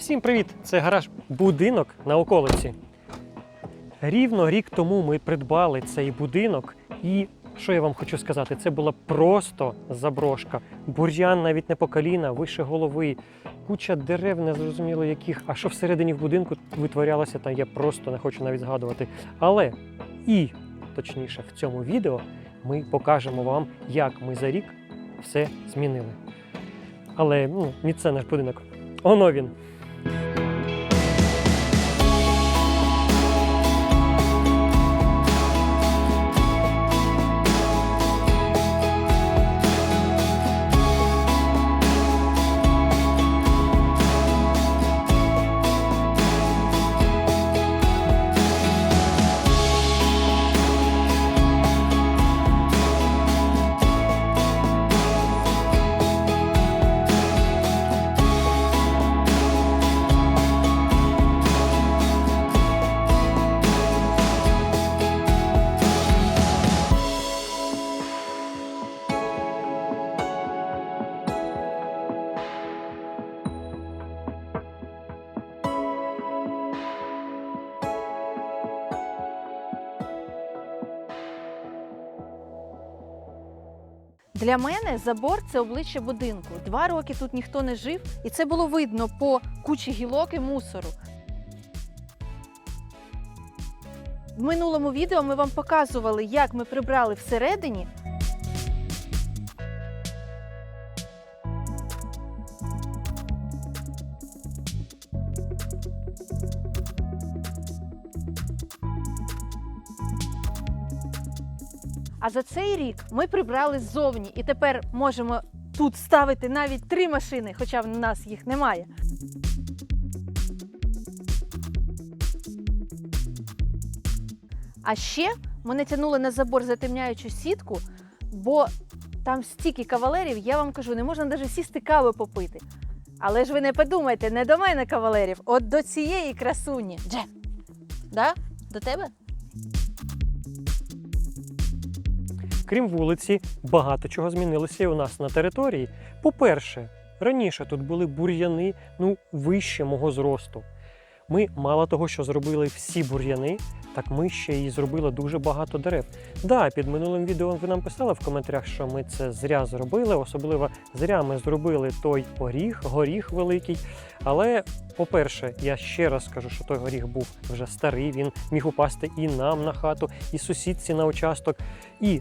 Всім привіт! Це гараж будинок на околиці. Рівно рік тому ми придбали цей будинок, і що я вам хочу сказати, це була просто заброшка. Бур'ян навіть не по коліна, вище голови, куча дерев, незрозуміло яких. А що всередині в будинку витворялося, та я просто не хочу навіть згадувати. Але і точніше, в цьому відео ми покажемо вам, як ми за рік все змінили. Але ну, не це наш будинок. Оно він. Для мене забор це обличчя будинку. Два роки тут ніхто не жив, і це було видно по кучі гілок і мусору. В минулому відео ми вам показували, як ми прибрали всередині. За цей рік ми прибрали ззовні і тепер можемо тут ставити навіть три машини, хоча в нас їх немає. А ще ми натягнули на забор затемняючу сітку, бо там стільки кавалерів, я вам кажу, не можна навіть сісти кави попити. Але ж ви не подумайте, не до мене кавалерів, от до цієї красуні. Дже. Да? До тебе? Крім вулиці, багато чого змінилося і у нас на території. По-перше, раніше тут були бур'яни ну, вище мого зросту. Ми мало того, що зробили всі бур'яни, так ми ще і зробили дуже багато дерев. Да, під минулим відео ви нам писали в коментарях, що ми це зря зробили. Особливо зря ми зробили той горіх, горіх великий. Але, по-перше, я ще раз скажу, що той горіх був вже старий, він міг упасти і нам на хату, і сусідці на участок. І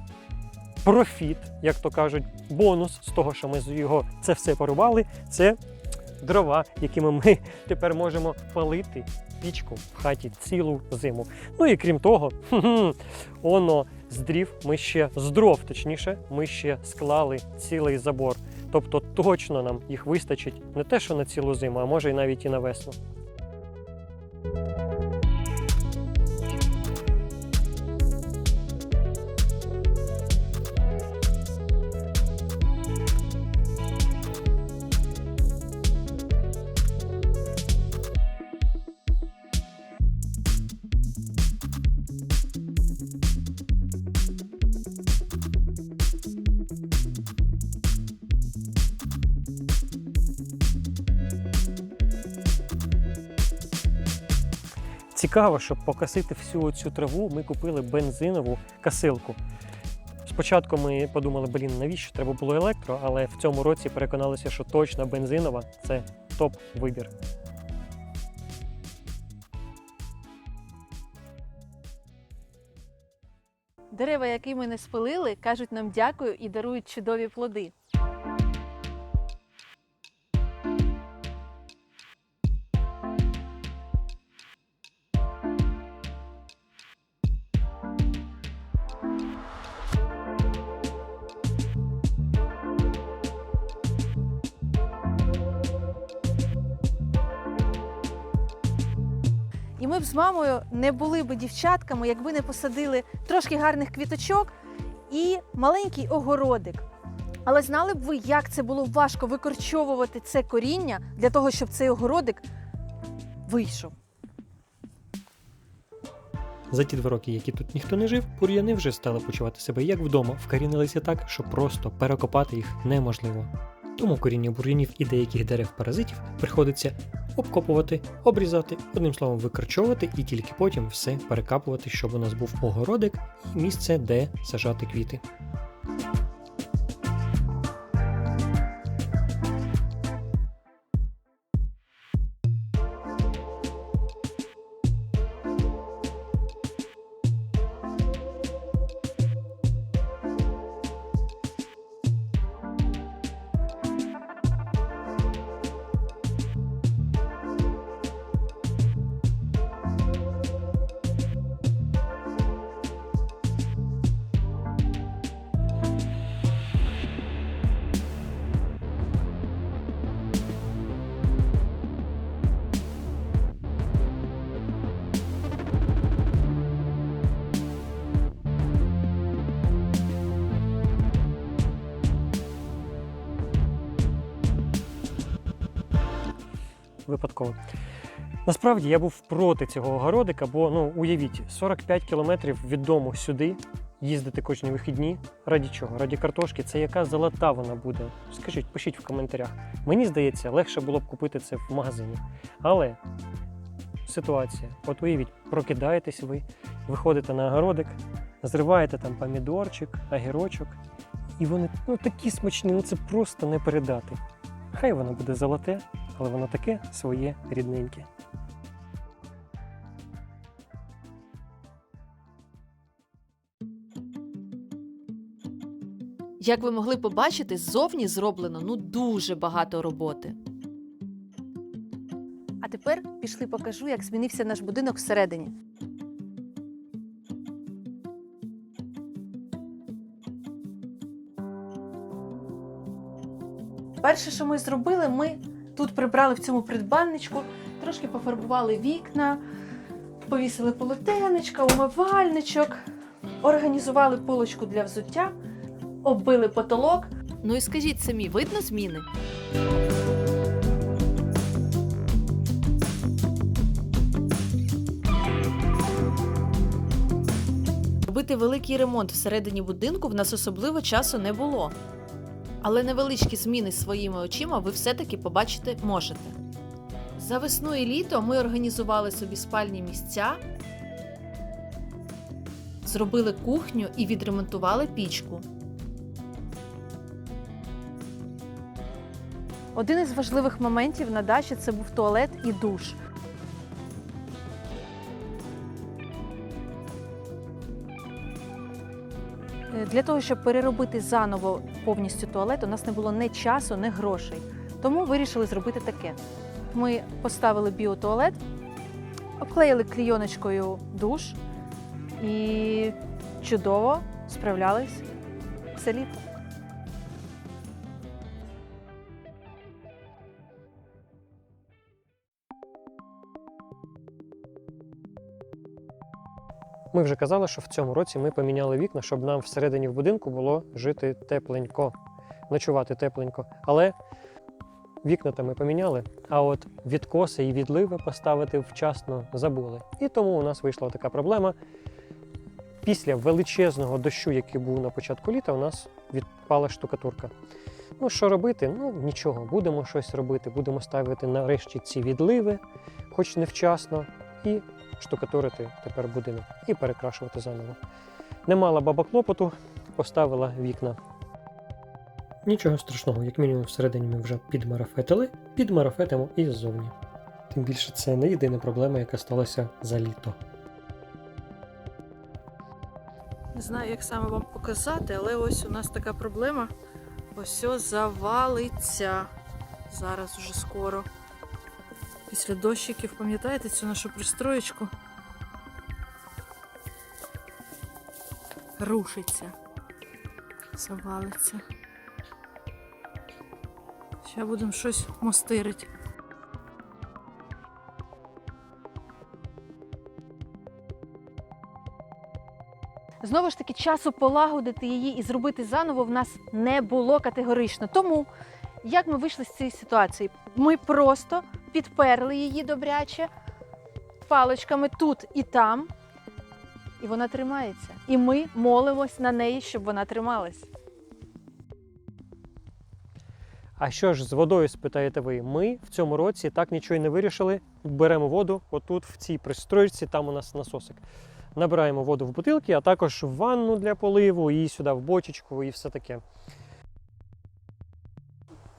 профіт, як то кажуть, бонус з того, що ми з його це все порубали, це дрова, якими ми тепер можемо палити пічку в хаті цілу зиму. Ну і крім того, хм-хм, оно з дрів ми ще з дров, точніше, ми ще склали цілий забор. Тобто точно нам їх вистачить не те, що на цілу зиму, а може і навіть і на весну. Цікаво, щоб покосити всю цю траву, ми купили бензинову касилку. Спочатку ми подумали, блін, навіщо треба було електро, але в цьому році переконалися, що точно бензинова це топ-вибір. Дерева, які ми не спилили, кажуть нам дякую і дарують чудові плоди. Мамою не були б дівчатками, якби не посадили трошки гарних квіточок і маленький огородик. Але знали б ви, як це було важко викорчовувати це коріння для того, щоб цей огородик вийшов. За ті два роки, які тут ніхто не жив, бур'яни вже стали почувати себе як вдома, вкорінилися так, що просто перекопати їх неможливо. Тому коріння бур'янів і деяких дерев паразитів приходиться обкопувати, обрізати, одним словом, викорчовувати і тільки потім все перекапувати, щоб у нас був огородик і місце, де сажати квіти. Випадково. Насправді я був проти цього огородика, бо ну уявіть, 45 кілометрів від дому сюди їздити кожні вихідні. Раді чого? Раді картошки. Це яка золота вона буде? Скажіть, пишіть в коментарях. Мені здається, легше було б купити це в магазині. Але ситуація, от уявіть, прокидаєтесь ви, виходите на огородик, зриваєте там помідорчик, огірочок, і вони ну такі смачні, ну це просто не передати. Хай воно буде золоте, але воно таке своє рідненьке. Як ви могли побачити, ззовні зроблено ну дуже багато роботи. А тепер пішли покажу, як змінився наш будинок всередині. Перше, що ми зробили, ми тут прибрали в цьому придбанничку, трошки пофарбували вікна, повісили полотенечка, умивальничок, організували полочку для взуття, оббили потолок. Ну і скажіть самі, видно зміни? Робити великий ремонт всередині будинку в нас особливо часу не було. Але невеличкі зміни своїми очима ви все-таки побачити можете. За весну і літо ми організували собі спальні місця, зробили кухню і відремонтували пічку. Один із важливих моментів на дачі це був туалет і душ. Е, Для того, щоб переробити заново повністю туалет, у нас не було ні часу, ні грошей. Тому вирішили зробити таке. Ми поставили біотуалет, обклеїли клійоночкою душ і чудово справлялись все літо. Ми вже казали, що в цьому році ми поміняли вікна, щоб нам всередині в будинку було жити тепленько, ночувати тепленько. Але вікна то ми поміняли, а от відкоси і відливи поставити вчасно забули. І тому у нас вийшла така проблема. Після величезного дощу, який був на початку літа, у нас відпала штукатурка. Ну, що робити? Ну, нічого, будемо щось робити, будемо ставити нарешті ці відливи, хоч невчасно, і штукатурити тепер будинок і перекрашувати заново. Не мала баба клопоту, поставила вікна. Нічого страшного, як мінімум всередині ми вже підмарафетили, підмарафетимо і ззовні. Тим більше це не єдина проблема, яка сталася за літо. Не знаю, як саме вам показати, але ось у нас така проблема. Ось завалиться. Зараз уже скоро. Після дощиків, пам'ятаєте цю нашу пристроєчку? Рушиться. Завалиться. Ще будемо щось мостирити. Знову ж таки, часу полагодити її і зробити заново в нас не було категорично. Тому як ми вийшли з цієї ситуації? Ми просто підперли її добряче паличками тут і там, і вона тримається. І ми молимось на неї, щоб вона трималась. А що ж з водою, спитаєте ви? Ми в цьому році так нічого й не вирішили. Беремо воду отут, в цій пристроєчці, там у нас насосик. Набираємо воду в бутилки, а також в ванну для поливу, і сюди в бочечку, і все таке.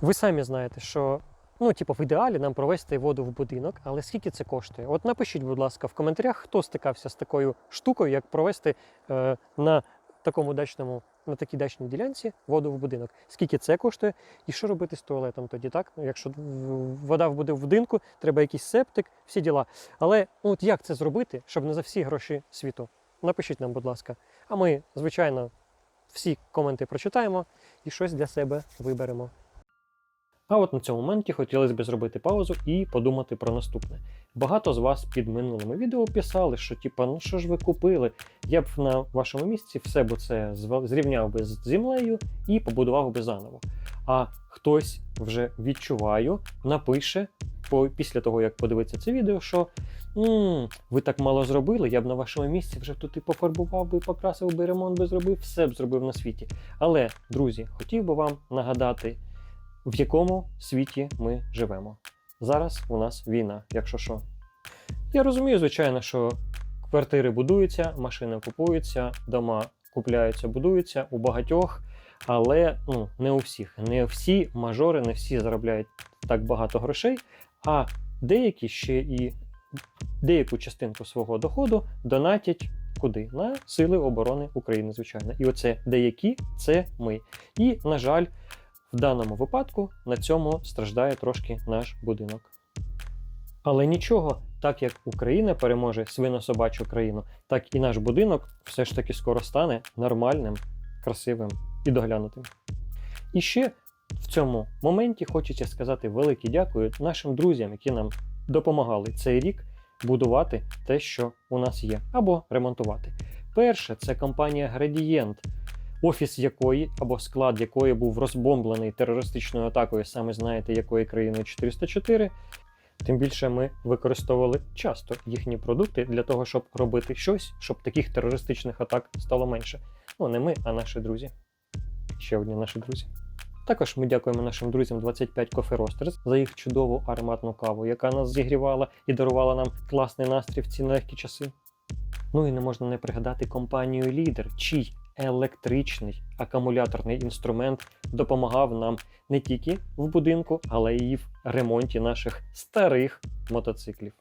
Ви самі знаєте, що ну, типу, в ідеалі нам провести воду в будинок, але скільки це коштує? От напишіть, будь ласка, в коментарях, хто стикався з такою штукою, як провести е, на такому дачному, на такій дачній ділянці воду в будинок. Скільки це коштує, і що робити з туалетом тоді, так? Ну, Якщо вода буде в будинку, треба якийсь септик, всі діла. Але ну, от як це зробити, щоб не за всі гроші світу? Напишіть нам, будь ласка. А ми, звичайно, всі коменти прочитаємо і щось для себе виберемо. А от на цьому моменті хотілося б зробити паузу і подумати про наступне. Багато з вас під минулими відео писали, що типа, ну що ж ви купили? Я б на вашому місці все б це зрівняв би з землею і побудував би заново. А хтось вже відчуваю, напише після того, як подивиться це відео, що «М, ви так мало зробили, я б на вашому місці вже тут і пофарбував би, покрасив би, ремонт би зробив, все б зробив на світі. Але, друзі, хотів би вам нагадати, в якому світі ми живемо. Зараз у нас війна, якщо що. Я розумію, звичайно, що квартири будуються, машини купуються, дома купляються, будуються у багатьох, але ну, не у всіх. Не всі мажори, не всі заробляють так багато грошей, а деякі ще і деяку частинку свого доходу донатять куди? На Сили оборони України, звичайно. І оце деякі це ми. І, на жаль, в даному випадку на цьому страждає трошки наш будинок. Але нічого, так як Україна переможе свино-собачу країну, так і наш будинок все ж таки скоро стане нормальним, красивим і доглянутим. І ще в цьому моменті хочеться сказати велике дякую нашим друзям, які нам допомагали цей рік будувати те, що у нас є, або ремонтувати. Перше, це компанія Gradient, офіс якої або склад якої був розбомблений терористичною атакою, саме знаєте, якої країни 404. Тим більше ми використовували часто їхні продукти для того, щоб робити щось, щоб таких терористичних атак стало менше. Ну, не ми, а наші друзі. Ще одні наші друзі. Також ми дякуємо нашим друзям 25 Coffee Roasters за їх чудову ароматну каву, яка нас зігрівала і дарувала нам класний настрій в ці нелегкі часи. Ну і не можна не пригадати компанію Лідер, чий електричний акумуляторний інструмент допомагав нам не тільки в будинку, але й в ремонті наших старих мотоциклів.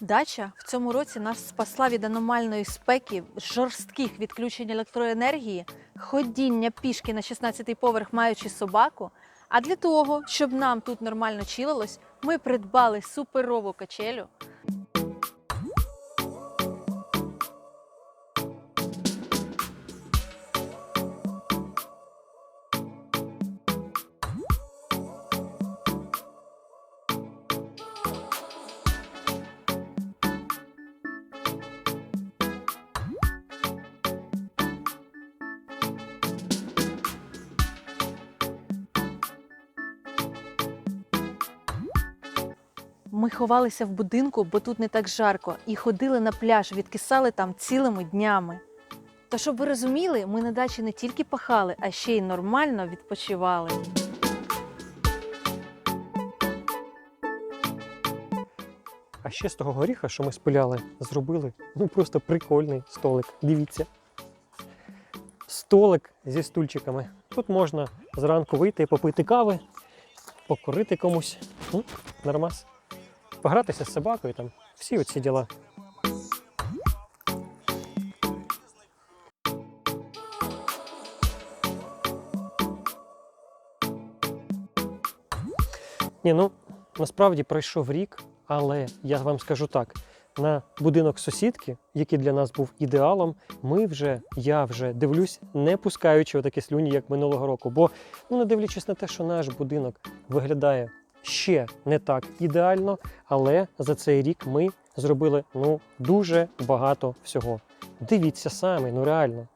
Дача в цьому році нас спасла від аномальної спеки, жорстких відключень електроенергії, ходіння пішки на 16-й поверх, маючи собаку. А для того, щоб нам тут нормально чилилось, ми придбали суперову качелю. Ми ховалися в будинку, бо тут не так жарко, і ходили на пляж, відкисали там цілими днями. То, щоб ви розуміли, ми на дачі не тільки пахали, а ще й нормально відпочивали. А ще з того горіха, що ми спиляли, зробили ну просто прикольний столик. Дивіться. Столик зі стульчиками. Тут можна зранку вийти, попити кави, покурити комусь. Нормас. Погратися з собакою там. Всі оці діла. Ні, ну насправді пройшов рік, але я вам скажу так: на будинок сусідки, який для нас був ідеалом, ми вже, я вже дивлюсь, не пускаючи отакі слюні, як минулого року. Бо, ну не дивлячись на те, що наш будинок виглядає ще не так ідеально, але за цей рік ми зробили ну дуже багато всього. Дивіться самі, ну реально.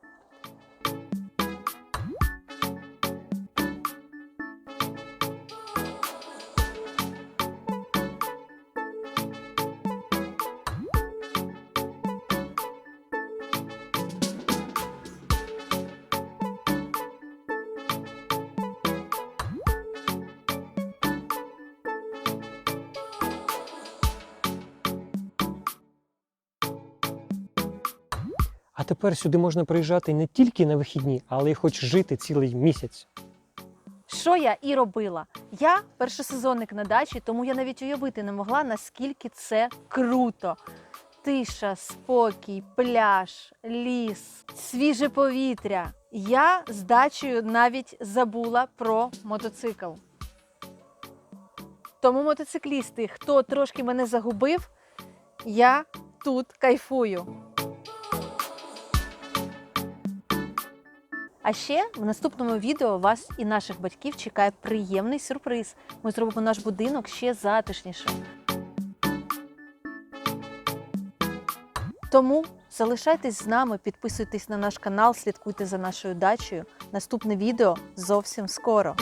А тепер сюди можна приїжджати не тільки на вихідні, але й хоч жити цілий місяць. Що я і робила? Я першосезонник на дачі, тому я навіть уявити не могла, наскільки це круто. Тиша, спокій, пляж, ліс, свіже повітря. Я з дачею навіть забула про мотоцикл. Тому мотоциклісти, хто трошки мене загубив, я тут кайфую. А ще в наступному відео вас і наших батьків чекає приємний сюрприз. Ми зробимо наш будинок ще затишнішим. Тому залишайтесь з нами, підписуйтесь на наш канал, слідкуйте за нашою дачею. Наступне відео зовсім скоро.